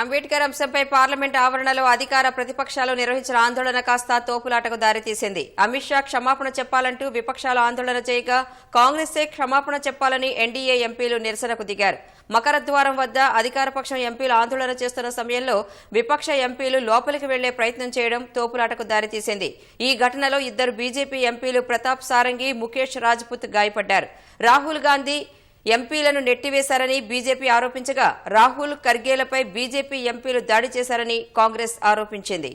అంబేద్కర్ అంశంపై పార్లమెంట్ ఆవరణలో అధికార ప్రతిపక్షాలు నిర్వహించిన ఆందోళన కాస్త తోపులాటకు దారితీసింది. అమిత్ షా క్షమాపణ చెప్పాలంటూ విపక్షాలు ఆందోళన చేయగా కాంగ్రెసే క్షమాపణ చెప్పాలని ఎన్డీఏ ఎంపీలు నిరసనకు దిగారు. మకరద్వారం వద్ద అధికారపక్షం ఎంపీలు ఆందోళన చేస్తున్న సమయంలో విపక్ష ఎంపీలు లోపలికి వెళ్ళే ప్రయత్నం చేయడం తోపులాటకు దారితీసింది. ఈ ఘటనలో ఇద్దరు బీజేపీ ఎంపీలు ప్రతాప్ సారంగి ముఖేష్ రాజ్పుత్ గాయపడ్డారు. రాహుల్ గాంధీ ఎంపీలను నెట్టివేశారని బీజేపీ ఆరోపించగా రాహుల్ ఖర్గేలపై బీజేపీ ఎంపీలు దాడి చేశారని కాంగ్రెస్ ఆరోపించింది.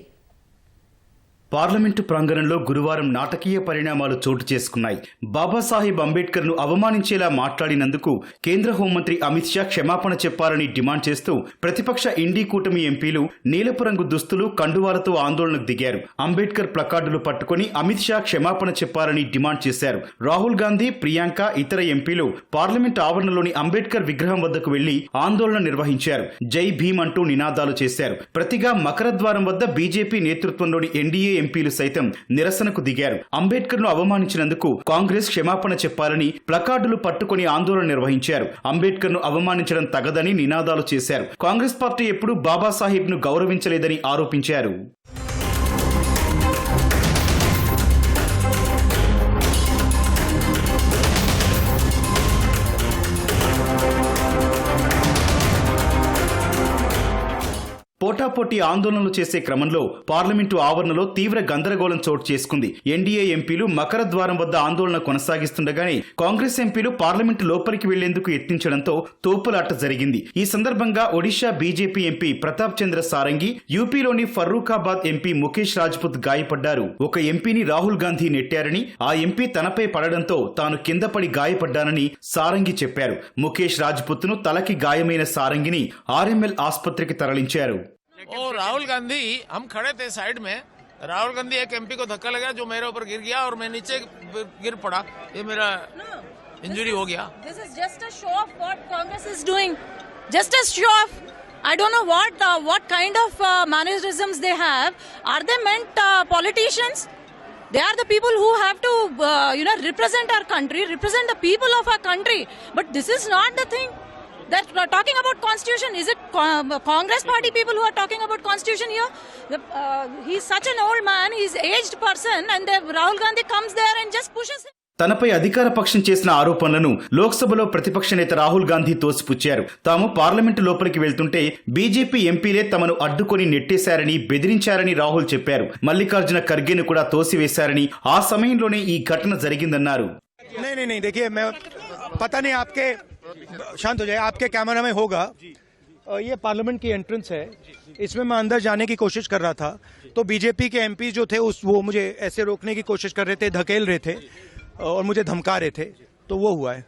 పార్లమెంటు ప్రాంగణంలో గురువారం నాటకీయ పరిణామాలు చోటు చేసుకున్నాయి. బాబాసాహెబ్ అంబేద్కర్ను అవమానించేలా మాట్లాడినందుకు కేంద్ర హోంమంత్రి అమిత్ షా క్షమాపణ చెప్పాలని డిమాండ్ చేస్తూ ప్రతిపక్ష ఇండీ కూటమి ఎంపీలు నీలపు రంగు దుస్తులు కండువాలతో ఆందోళనకు దిగారు. అంబేద్కర్ ప్లకార్డులు పట్టుకుని అమిత్ షా క్షమాపణ చెప్పాలని డిమాండ్ చేశారు. రాహుల్ గాంధీ ప్రియాంక ఇతర ఎంపీలు పార్లమెంట్ ఆవరణలోని అంబేద్కర్ విగ్రహం వద్దకు వెళ్ళి ఆందోళన నిర్వహించారు. జై భీమ్ అంటూ నినాదాలు చేశారు. ప్రతిగా మకరద్వారం వద్ద బీజేపీ నేతృత్వంలోని ఎన్డీఏ ఎంపీలు సైతం నిరసనకు దిగారు. అంబేద్కర్ను అవమానించినందుకు కాంగ్రెస్ క్షమాపణ చెప్పాలని ప్లకార్డులు పట్టుకుని ఆందోళన నిర్వహించారు. అంబేద్కర్ను అవమానించడం తగదని నినాదాలు చేశారు. కాంగ్రెస్ పార్టీ ఎప్పుడూ బాబాసాహెబ్ను గౌరవించలేదని ఆరోపించారు. పోటాపోటీ ఆందోళనలు చేసే క్రమంలో పార్లమెంటు ఆవరణలో తీవ్ర గందరగోళం చోటు చేసుకుంది. ఎన్డీఏ ఎంపీలు మకర ద్వారం వద్ద ఆందోళన కొనసాగిస్తుండగానే కాంగ్రెస్ ఎంపీలు పార్లమెంటు లోపలికి వెళ్ళేందుకు యత్నించడంతో తోపులాట జరిగింది. ఈ సందర్భంగా ఒడిషా బీజేపీ ఎంపీ ప్రతాప్ చంద్ర సారంగి యూపీలోని ఫర్రూఖాబాద్ ఎంపీ ముఖేష్ రాజ్పుత్ గాయపడ్డారు. ఒక ఎంపీని రాహుల్ గాంధీ నెట్టారని ఆ ఎంపీ తనపై పడడంతో తాను కింద పడి గాయపడ్డానని సారంగి చెప్పారు. ముఖేష్ రాజ్పుత్ను తలకి గాయమైన సారంగిని ఆర్ఎంఎల్ ఆసుపత్రికి తరలించారు. ओ राहुल गांधी हम खड़े थे साइड में राहुल गांधी एक एमपी को धक्का लगा जो मेरे ऊपर गिर गया और मैं नीचे गिर पड़ा ये मेरा इंजरी हो गया This is just a show of what Congress is doing. Just a show of. I don't know what uh, what kind of uh, mannerisms they have. Are they meant uh, politicians? They are the people who have to, uh, you know, represent our country, represent the people of our country. But this is not the thing. That uh, talking about constitution is it co- Congress party people who are talking about constitution here? The, uh, he's such an old man. He's aged person, and the, Rahul Gandhi comes there and just pushes him. తనపై అధికార పక్షం చేసిన ఆరోపణలను లోక్సభలో ప్రతిపక్ష నేత రాహుల్ గాంధీ తోసిపుచ్చారు తాము parliament లోపలికి వెళ్తుంటే బీజేపీ ఎంపీలే తమను అడ్డుకొని నెట్టేశారని బెదిరించారని రాహుల్ చెప్పారు మల్లికార్జున ఖర్గేను కూడా తోసివేశారని ఆ సమయంలోనే ఈ ఘటన జరిగిందన్నారు शांत हो जाए आपके कैमरा में होगा। ये पार्लियामेंट की एंट्रेंस है। इसमें मैं अंदर जाने की कोशिश कर रहा था। तो बीजेपी के एमपी जो थे उस वो मुझे ऐसे रोकने की कोशिश कर रहे थे धकेल रहे थे और मुझे धमका रहे थे। तो वो हुआ है।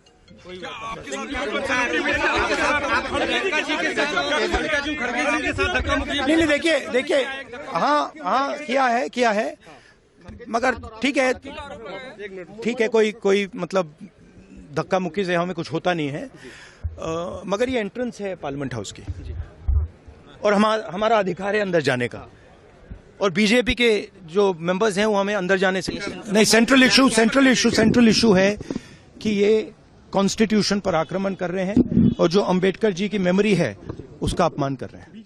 नहीं। नहीं देखिए देखिए। हाँ हाँ किया है किया है। मगर ठीक है ठीक है कोई कोई मतलब धक्का मुक्की से हमें कुछ होता नहीं है। अ, मगर ये एंट्रेंस है पार्लियामेंट हाउस की। और हमारा हमारा अधिकार है अंदर जाने का। और बीजेपी के जो मेंबर्स हैं वो हमें अंदर जाने से नहीं central issue central issue central issue है कि ये कॉन्स्टिट्यूशन पर आक्रमण कर रहे हैं और जो अंबेडकर जी की मेमोरी है उसका अपमान कर रहे हैं।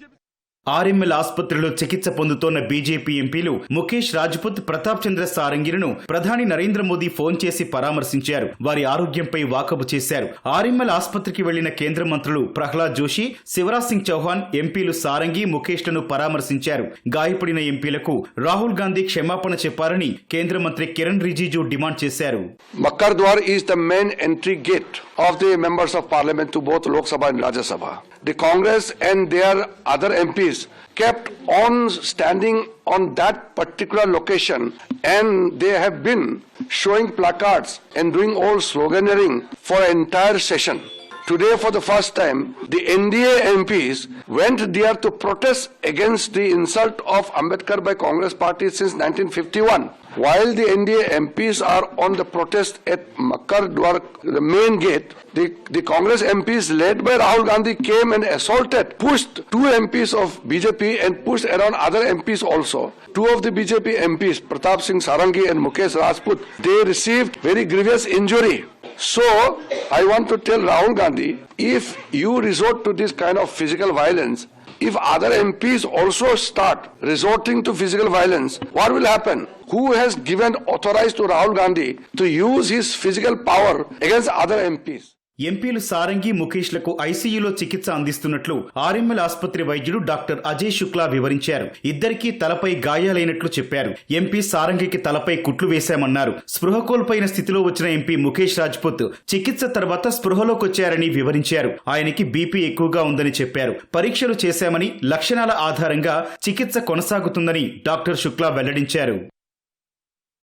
ఆర్ఎంఎల్ ఆసుపత్రిలో చికిత్స పొందుతోన్న బీజేపీ ఎంపీలు ముఖేష్ రాజ్పుత్ ప్రతాప్ చంద్ర సారంగిలను ప్రధాని నరేంద్ర మోదీ ఫోన్ చేసి పరామర్శించారు. వారి ఆరోగ్యంపై వాకబు చేశారు. ఆర్ఎంఎల్ ఆసుపత్రికి వెళ్ళిన కేంద్ర మంత్రులు ప్రహ్లాద్ జోషి శివరాజ్ సింగ్ చౌహాన్ ఎంపీలు సారంగి ముఖేష్లను పరామర్శించారు. గాయపడిన ఎంపీలకు రాహుల్ గాంధీ క్షమాపణ చెప్పారని కేంద్ర మంత్రి కిరణ్ రిజిజు డిమాండ్ చేశారు. Makkar Dwar is the main entry gate. Of the members of parliament to both Lok Sabha and Rajya Sabha. The Congress and their other MPs kept on standing on that particular location and they have been showing placards and doing all sloganeering for entire session. Today, for the first time, the NDA MPs went there to protest against the insult of Ambedkar by Congress party since 1951. While the NDA MPs are on the protest at Makkar Dwar, the main gate, the, the Congress MPs led by Rahul Gandhi came and assaulted, pushed two MPs of BJP and pushed around other MPs also. Two of the BJP MPs, Pratap Singh Sarangi and Mukesh Rajput, they received very grievous injury. So, I want to tell Rahul Gandhi, if you resort to this kind of physical violence, If other MPs also start resorting to physical violence, what will happen? Who has given authorized to Rahul Gandhi to use his physical power against other MPs? ఎంపీలు సారంగి ముఖేష్లకు ఐసీయూలో చికిత్స అందిస్తున్నట్లు RML ఆసుపత్రి వైద్యుడు doctor Ajay Shukla వివరించారు. ఇద్దరికీ తలపై గాయాలైనట్లు చెప్పారు. MP సారంగికి తలపై కుట్లు వేశామన్నారు. స్పృహ కోల్పోయిన స్థితిలో వచ్చిన ఎంపీ ముఖేష్ రాజ్పుత్ చికిత్స తర్వాత స్పృహలోకొచ్చారని వివరించారు. ఆయనకి బీపీ ఎక్కువగా ఉందని చెప్పారు. పరీక్షలు చేశామని లక్షణాల ఆధారంగా చికిత్స కొనసాగుతుందని డాక్టర్ శుక్లా వెల్లడించారు.